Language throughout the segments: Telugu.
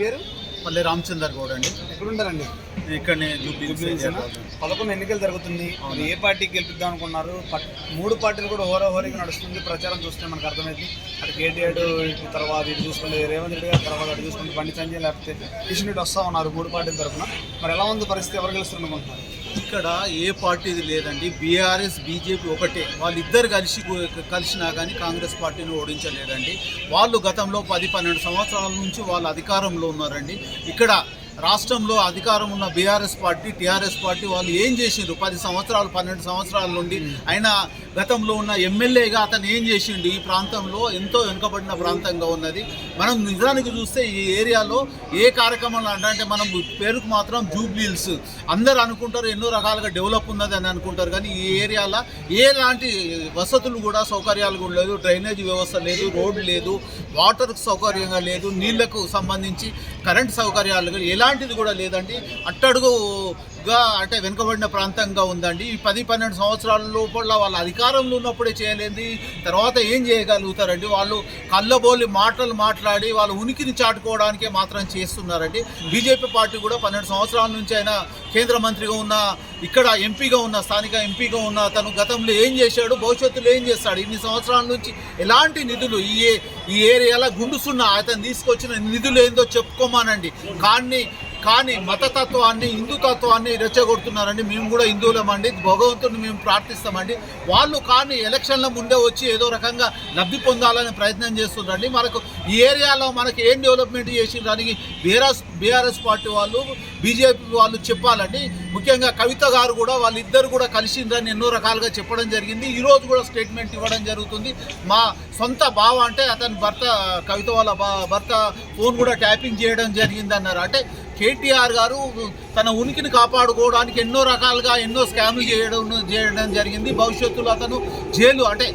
పేరు? పల్లె రామచందర్ గౌడ్ అండి. ఎక్కడుంటారండి? ఇక్కడనే పదకొండు ఎన్నికలు జరుగుతుంది. మరి ఏ పార్టీకి గెలుపుద్దాం అనుకున్నారు? పట్- మూడు పార్టీలు కూడా హోరాహోరీగా నడుస్తుంది. ప్రచారం చూస్తే మనకు అర్థమైంది. అటు కేటీఆర్ తర్వాత ఇటు చూసుకుంటే రేవంత్ రెడ్డి గారి తర్వాత అటు చూసుకుంటే బండి సంజయ్ లేకపోతే కిషన్ రెడ్డి వస్తా ఉన్నారు మూడు పార్టీల తరఫున. మరి ఎలా ఉంది పరిస్థితి? ఎవరు గెలుస్తారు అనుకుంటున్నారు ఇక్కడ ఏ పార్టీది లేదండి. బీఆర్ఎస్ బీజేపీ ఒకటే. వాళ్ళిద్దరు కలిసి కలిసినా కానీ కాంగ్రెస్ పార్టీని ఓడించలేదండి. వాళ్ళు గతంలో పది పన్నెండు సంవత్సరాల నుంచి వాళ్ళు అధికారంలో ఉన్నారండి. ఇక్కడ రాష్ట్రంలో అధికారం ఉన్న బీఆర్ఎస్ పార్టీ టీఆర్ఎస్ పార్టీ వాళ్ళు ఏం చేసిండ్రు? పది సంవత్సరాలు పన్నెండు సంవత్సరాల నుండి ఆయన గతంలో ఉన్న ఎమ్మెల్యేగా అతను ఏం చేసిండు? ఈ ప్రాంతంలో ఎంతో వెనుకబడిన ప్రాంతంగా ఉన్నది. మనం నిజానికి చూస్తే ఈ ఏరియాలో ఏ కార్యక్రమాలు అంటే అంటే మనం పేరుకు మాత్రం జూబ్లీల్స్ అందరు అనుకుంటారు ఎన్నో రకాలుగా డెవలప్ ఉన్నది అని అనుకుంటారు. కానీ ఈ ఏరియాలో ఎలాంటి వసతులు కూడా సౌకర్యాలు కూడా లేదు. డ్రైనేజ్ వ్యవస్థ లేదు రోడ్డు లేదు వాటర్ సౌకర్యంగా లేదు నీళ్ళకు సంబంధించి కరెంట్ సౌకర్యాలు ఎలా ఎలాంటిది కూడా లేదండి. అట్టడుగు గా అంటే వెనుకబడిన ప్రాంతంగా ఉందండి. ఈ పది పన్నెండు సంవత్సరాల లోపల వాళ్ళ అధికారంలో ఉన్నప్పుడే చేయలేంది. తర్వాత ఏం చేయగలుగుతారండి? వాళ్ళు కళ్ళబోలి మాటలు మాట్లాడి వాళ్ళ ఉనికిని చాటుకోవడానికే మాత్రం చేస్తున్నారండి. బీజేపీ పార్టీ కూడా పన్నెండు సంవత్సరాల నుంచి అయినా కేంద్ర మంత్రిగా ఉన్న ఇక్కడ ఎంపీగా ఉన్న స్థానిక ఎంపీగా ఉన్న తను గతంలో ఏం చేశాడు? భవిష్యత్తులో ఏం చేస్తాడు? ఇన్ని సంవత్సరాల నుంచి ఎలాంటి నిధులు ఈ ఏ- ఈ ఏరియాలో గుండుసున్న అతను తీసుకొచ్చిన నిధులు ఏందో చెప్పుకోమానండి. కానీ కానీ మతతత్వాన్ని హిందుతత్వాన్ని రెచ్చగొడుతున్నారండి మేము కూడా హిందువులమండి. భగవంతుని మేము ప్రార్థిస్తామండి. వాళ్ళు కానీ ఎలక్షన్ల ముందే వచ్చి ఏదో రకంగా లబ్ధి పొందాలని ప్రయత్నం చేస్తున్నారండి మనకు ఈ ఏరియాలో మనకి ఏం డెవలప్మెంట్ చేసిండ్రని బీఆర్ఎస్ బీఆర్ఎస్ పార్టీ వాళ్ళు బీజేపీ వాళ్ళు చెప్పాలండి. ముఖ్యంగా కవిత గారు కూడా వాళ్ళిద్దరు కూడా కలిసిందని ఎన్నో రకాలుగా చెప్పడం జరిగింది. ఈరోజు కూడా స్టేట్మెంట్ ఇవ్వడం జరుగుతుంది. మా సొంత బావ అంటే అతని భర్త కవిత వాళ్ళ భర్త ఫోన్ కూడా ట్యాపింగ్ చేయడం జరిగింది అన్నారు అంటే కేటీఆర్ గారు తన ఉనికిని కాపాడుకోవడానికి ఎన్నో రకాలుగా ఎన్నో స్కామ్లు చేయడం చేయడం జరిగింది. భవిష్యత్తులో అతను జైలు అంటే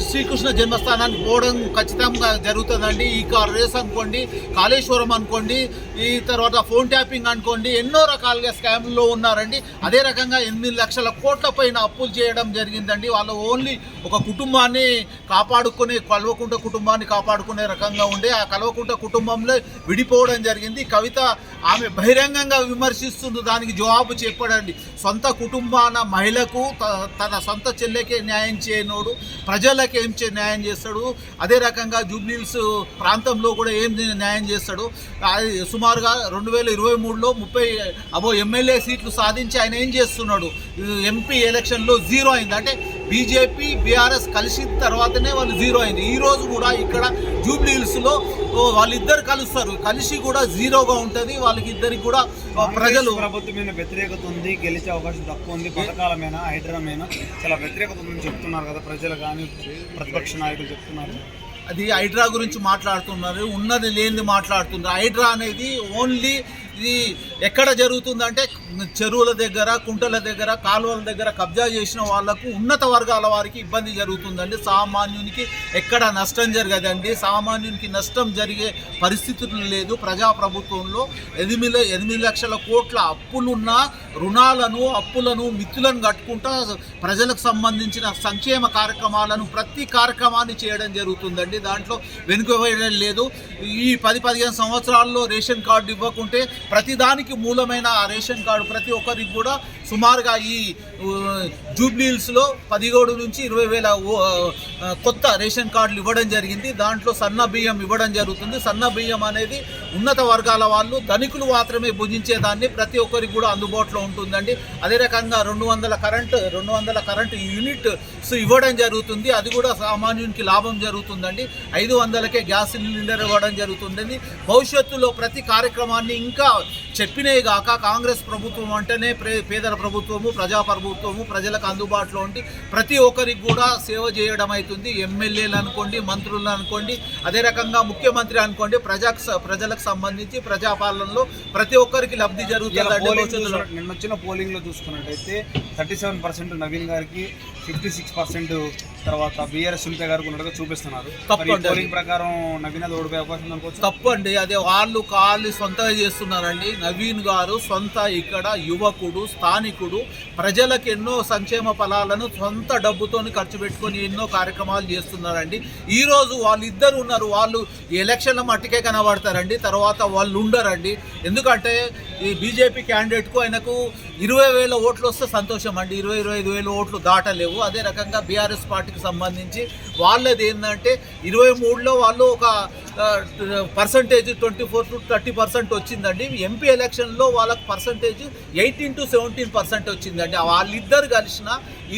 శ్రీకృష్ణ జన్మస్థానానికి పోవడం ఖచ్చితంగా జరుగుతుందండి. ఈ కార్ రేస్ అనుకోండి కాళేశ్వరం అనుకోండి ఈ తర్వాత ఫోన్ ట్యాపింగ్ అనుకోండి ఎన్నో రకాలుగా స్కామ్లో ఉన్నారండి. అదే రకంగా ఎనిమిది లక్షల కోట్ల పైన అప్పులు చేయడం జరిగిందండి. వాళ్ళు ఓన్లీ ఒక కుటుంబాన్ని కాపాడుకునే కల్వకుంట కుటుంబాన్ని కాపాడుకునే రకంగా ఉండే ఆ కల్వకుంట కుటుంబంలో విడిపోవడం జరిగింది. కవిత ఆమె బహిరంగంగా విమర్శిస్తుంది దానికి జవాబు చెప్పడండి. సొంత కుటుంబాన మహిళకు త- తన సొంత చెల్లెకే న్యాయం చేయనోడు ప్రజల ప్రజలకు ఏం చే న్యాయం చేస్తాడు? అదే రకంగా జూబ్లీల్స్ ప్రాంతంలో కూడా ఏం న్యాయం చేస్తాడు? అది సుమారుగా రెండు వేల ఇరవై మూడులో ముప్పై అబో ఎమ్మెల్యే సీట్లు సాధించి ఆయన ఏం చేస్తున్నాడు? ఎంపీ ఎలక్షన్లో జీరో అయింది. అంటే బీజేపీ బీఆర్ఎస్ కలిసిన తర్వాతనే వాళ్ళు జీరో అయింది. ఈ రోజు కూడా ఇక్కడ జూబ్లీ హిల్స్లో వాళ్ళిద్దరు కలుస్తారు. కలిసి కూడా జీరోగా ఉంటుంది. వాళ్ళకి ఇద్దరికి కూడా ప్రజలు ప్రభుత్వం మీద వ్యతిరేకత ఉంది. గెలిచే అవకాశం తక్కువ ఉంది. పథకాల మీద హైడ్రా మీద చాలా వ్యతిరేకత ఉందని చెప్తున్నారు కదా ప్రజలు కానీ ప్రతిపక్ష నాయకులు చెప్తున్నారు. అది హైడ్రా గురించి మాట్లాడుతున్నారు. ఉన్నది లేనిది మాట్లాడుతున్నారు. హైడ్రా అనేది ఓన్లీ ఇది ఎక్కడ జరుగుతుందంటే చెరువుల దగ్గర కుంటల దగ్గర కాలువల దగ్గర కబ్జా చేసిన వాళ్ళకు ఉన్నత వర్గాల వారికి ఇబ్బంది జరుగుతుందండి. సామాన్యునికి ఎక్కడ నష్టం జరగదండి. సామాన్యునికి నష్టం జరిగే పరిస్థితులు లేదు. ప్రజాప్రభుత్వంలో ఎనిమిది ఎనిమిది లక్షల కోట్ల అప్పులున్న రుణాలను అప్పులను మిత్తులను కట్టుకుంటా ప్రజలకు సంబంధించిన సంక్షేమ కార్యక్రమాలను ప్రతి కార్యక్రమాన్ని చేయడం జరుగుతుందండి. దాంట్లో వెనుకబడడం లేదు. ఈ పది పదిహేను సంవత్సరాల్లో రేషన్ కార్డు ఇవ్వకుంటే ప్రతిదానికి మూలమైన ఆ రేషన్ కార్డు ప్రతి ఒక్కరికి కూడా సుమారుగా ఈ ఊ, పదిహేడు నుంచి ఇరవై వేల ఓ- కొత్త రేషన్ కార్డులు ఇవ్వడం జరిగింది. దాంట్లో సన్న బియ్యం ఇవ్వడం జరుగుతుంది. సన్న బియ్యం అనేది ఉన్నత వర్గాల వాళ్ళు ధనికులు మాత్రమే భుజించేదాన్ని ప్రతి ఒక్కరికి కూడా అందుబాటులో ఉంటుందండి. అదే రకంగా రెండు వందల కరెంట్ రెండు వందల కరెంట్ యూనిట్ ఇవ్వడం జరుగుతుంది. అది కూడా సామాన్యునికి లాభం జరుగుతుందండి. ఐదు వందలకే గ్యాస్ సిలిండర్ ఇవ్వడం జరుగుతుందండి. భవిష్యత్తులో ప్రతి కార్యక్రమాన్ని ఇంకా చెప్పినే గాక కాంగ్రెస్ ప్రభుత్వం అంటేనే పేదల ప్రభుత్వము ప్రజా ప్రభుత్వము ప్రజలకు అందుబాటులో ఉండి ప్రతి ఒక్కరికి కూడా సేవ చేయడం అవుతుంది. ఎమ్మెల్యేలు అనుకోండి మంత్రులు అనుకోండి అదే రకంగా ముఖ్యమంత్రి అనుకోండి ప్రజా ప్రజలకు సంబంధించి ప్రజాపాలనలో ప్రతి ఒక్కరికి లబ్ధి చూసుకున్నట్టు- నిన్న వచ్చిన పోలింగ్లో చూసుకున్నట్టయితే థర్టీ సెవెన్ పర్సెంట్ నవీన్ గారికి ఫిఫ్టీ సిక్స్ పర్సెంట్ తర్వాత బీఆర్ఎస్ సునీత గారికి ఉన్నట్టుగా చూపిస్తున్నారు. పోలింగ్ ప్రకారం నవీన్ అది ఓడిపోయే అవకాశం అనుకోవచ్చు తప్పండి. అదే వాళ్ళు కాళ్ళు సొంతగా చేస్తున్నారండి. నవీన్ గారు సొంత ఇక్కడ యువకుడు స్థానికుడు ప్రజలకు ఎన్నో సంక్షేమ ఫలాలను సొంత డబ్బుతోని ఖర్చు పెట్టుకొని ఎన్నో కార్యక్రమాలు చేస్తున్నారండి. ఈ రోజు వాళ్ళిద్దరు ఉన్నారు. వాళ్ళు ఎలక్షన్ల మట్టుకే కనబడతారండి. తర్వాత వాళ్ళు ఉండరండి. ఎందుకంటే ఈ బీజేపీ క్యాండిడేట్కు ఆయనకు ఇరవై వేల ఓట్లు వస్తే సంతోషం అండి. ఇరవై ఇరవై ఐదు వేల ఓట్లు దాటలేవు. అదే రకంగా బీఆర్ఎస్ పార్టీకి సంబంధించి వాళ్ళది ఏంటంటే ఇరవై మూడులో వాళ్ళు ఒక percentage twenty four to thirty percent వచ్చిందండి. ఎంపీ ఎలక్షన్లో వాళ్ళకి percentage eighteen to seventeen percent వచ్చిందండి. వాళ్ళిద్దరు కలిసిన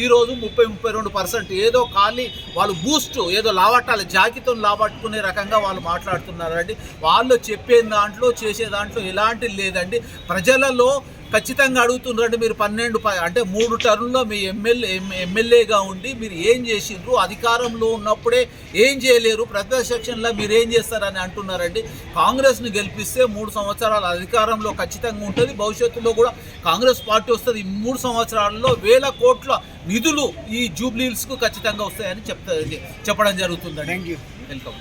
ఈరోజు ముప్పై ముప్పై రెండు పర్సెంట్ ఏదో ఖాళీ వాళ్ళు బూస్ట్ ఏదో లావట్టాలి జాకితో లాబట్టుకునే రకంగా వాళ్ళు మాట్లాడుతున్నారండి. వాళ్ళు చెప్పే దాంట్లో చేసే దాంట్లో ఎలాంటి లేదండి. ప్రజలలో ఖచ్చితంగా అడుగుతున్నారండి మీరు పన్నెండు ప- అంటే మూడు టర్మ్లో మీ ఎమ్మెల్యే ఎమ్మెల్యేగా ఉండి మీరు ఏం చేసిండ్రు అధికారంలో ఉన్నప్పుడే ఏం చేయలేరు ప్రతి సెక్షన్లో మీరు ఏం చేస్తారని అంటున్నారండి. కాంగ్రెస్ని గెలిపిస్తే మూడు సంవత్సరాల అధికారంలో ఖచ్చితంగా ఉంటుంది భవిష్యత్తులో కూడా కాంగ్రెస్ పార్టీ వస్తుంది. ఈ మూడు సంవత్సరాల్లో వేల కోట్ల నిధులు ఈ జూబ్లీహిల్స్కు ఖచ్చితంగా వస్తాయని చెప్తా చెప్పడం జరుగుతుందండి. Thank you welcome